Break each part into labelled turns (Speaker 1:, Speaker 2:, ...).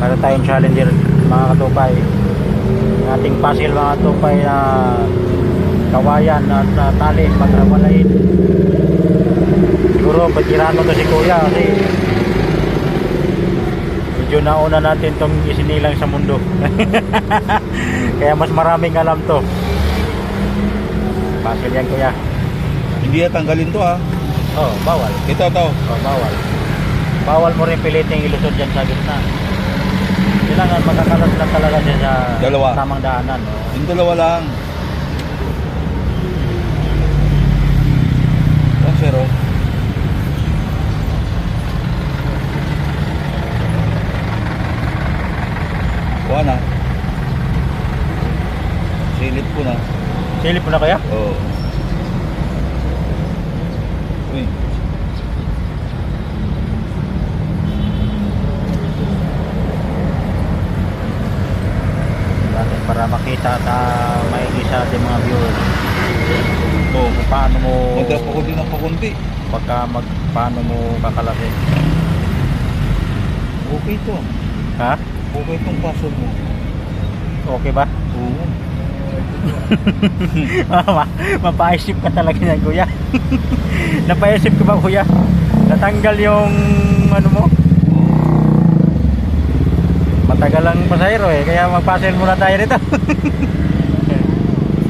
Speaker 1: Para tayong challenger mga katupay. Yung ating puzzle mga katupay na kawayan at uh, tali magkawalain. Siguro patirano to si kuya kasi medyo nauna natin tong isinilang sa mundo. Kaya mas maraming alam to. Puzzle yan kuya.
Speaker 2: Hindi na tanggalin to ha.
Speaker 1: Oh, bawal.
Speaker 2: Ito to.
Speaker 1: Oh, bawal. Bawal mo rin piliting ilusot dyan sa gitna. Kailangan magkakalat lang talaga dyan sa
Speaker 2: Dalawa.
Speaker 1: tamang daanan. No?
Speaker 2: Yung dalawa lang. Oh, zero. Kuha na. Silip ko na.
Speaker 1: Silip mo na kaya?
Speaker 2: Oo. Uy.
Speaker 1: Natin para makita at uh, maigi sa ating mga viewers.
Speaker 2: Oo.
Speaker 1: Kung paano mo
Speaker 2: din ng pakunti.
Speaker 1: pagka mag, paano mo kakalasin.
Speaker 2: Okay to.
Speaker 1: Ha?
Speaker 2: Okay itong puzzle mo.
Speaker 1: Okay ba?
Speaker 2: Oo.
Speaker 1: Ma mapaisip ka talaga yan kuya. Napaisip ka ba kuya? Natanggal yung ano mo? Matagal ang pasahero eh, kaya magpasil muna tayo rito.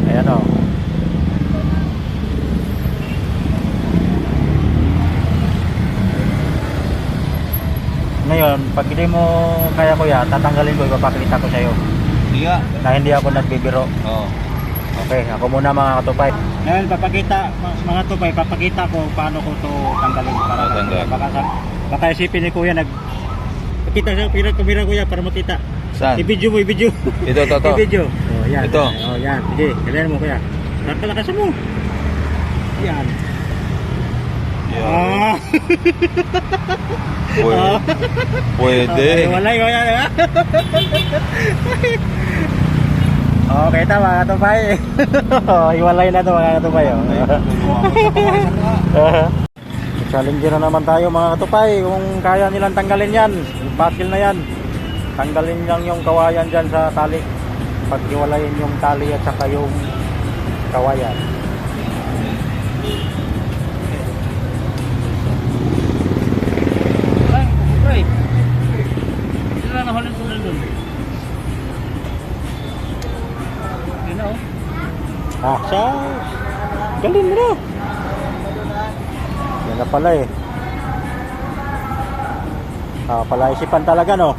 Speaker 1: Ayan o. Ngayon, pag hindi mo kaya kuya, tatanggalin ko, ipapakita ko sa'yo
Speaker 2: Hindi nga.
Speaker 1: na hindi ako nagbibiro.
Speaker 2: Oo.
Speaker 1: Okay, ako muna mga katupay. Ngayon, papakita, mga tupay, papakita ko paano ko to tanggalin para
Speaker 2: Tanggal.
Speaker 1: baka, baka isipin ni kuya nag Pakita sa pira kamera kuya para makita.
Speaker 2: Saan?
Speaker 1: I-video mo, i-video.
Speaker 2: Ito, ito, ito.
Speaker 1: I-video. Oh, yan.
Speaker 2: Ito.
Speaker 1: Oh, yan. Sige, kailangan mo kuya. Lakas mo. Yan.
Speaker 2: Yeah.
Speaker 1: Ah.
Speaker 2: Pwede. Pwede.
Speaker 1: Okay, walay ko yan. ha? okay, tama mga katupay. Oh, Iwalay na to mga katupay. Oh. Challenger na naman tayo mga katupay kung kaya nilang tanggalin yan. Yung puzzle na yan. Tanggalin lang yung kawayan dyan sa tali. Paghiwalayin yung tali at saka yung kawayan. Ah, sa galing na. Na pala eh. Ah, pala isipan talaga no.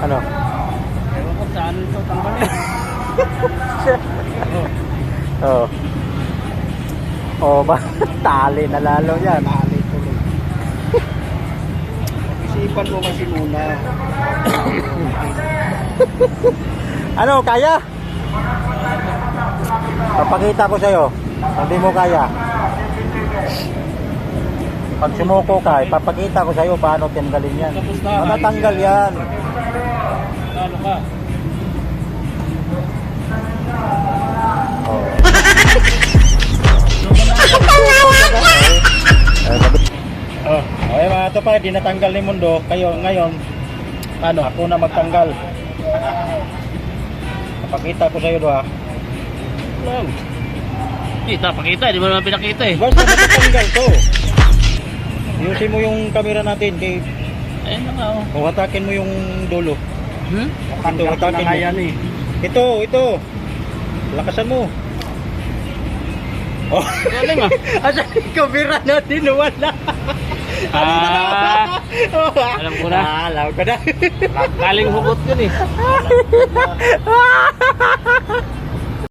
Speaker 1: Ano?
Speaker 3: Ewan ko saan ito tanggalin.
Speaker 1: Oh. Oh, ba? Tali na lalo yan.
Speaker 3: Tali tuloy. Isipan mo kasi muna.
Speaker 1: Ano, kaya? Papakita ko sa'yo. Hindi mo kaya. Pag sumuko ka, ipapakita ko sa'yo paano tanggalin yan. Matatanggal yan.
Speaker 3: Ano ka?
Speaker 1: Oh. Oh, okay mga to pa, di natanggal ni Mundo. Kayo ngayon, ano, ako na magtanggal. Papakita ko sa'yo do ha.
Speaker 3: Lang. Kita, pakita. Di mo naman pinakita eh.
Speaker 1: Basta matatanggal to. Ayusin mo yung camera natin kay
Speaker 3: Ayun na nga oh.
Speaker 1: o hatakin mo yung dulo.
Speaker 3: Hmm?
Speaker 1: Ito, hatakin mo.
Speaker 3: eh.
Speaker 1: Ito, ito. Lakasan mo. Oh.
Speaker 3: Galing ah.
Speaker 1: Asa yung camera natin wala.
Speaker 3: Ah, alam ko na.
Speaker 1: Ah, alam ko na.
Speaker 3: Galing hugot yun eh.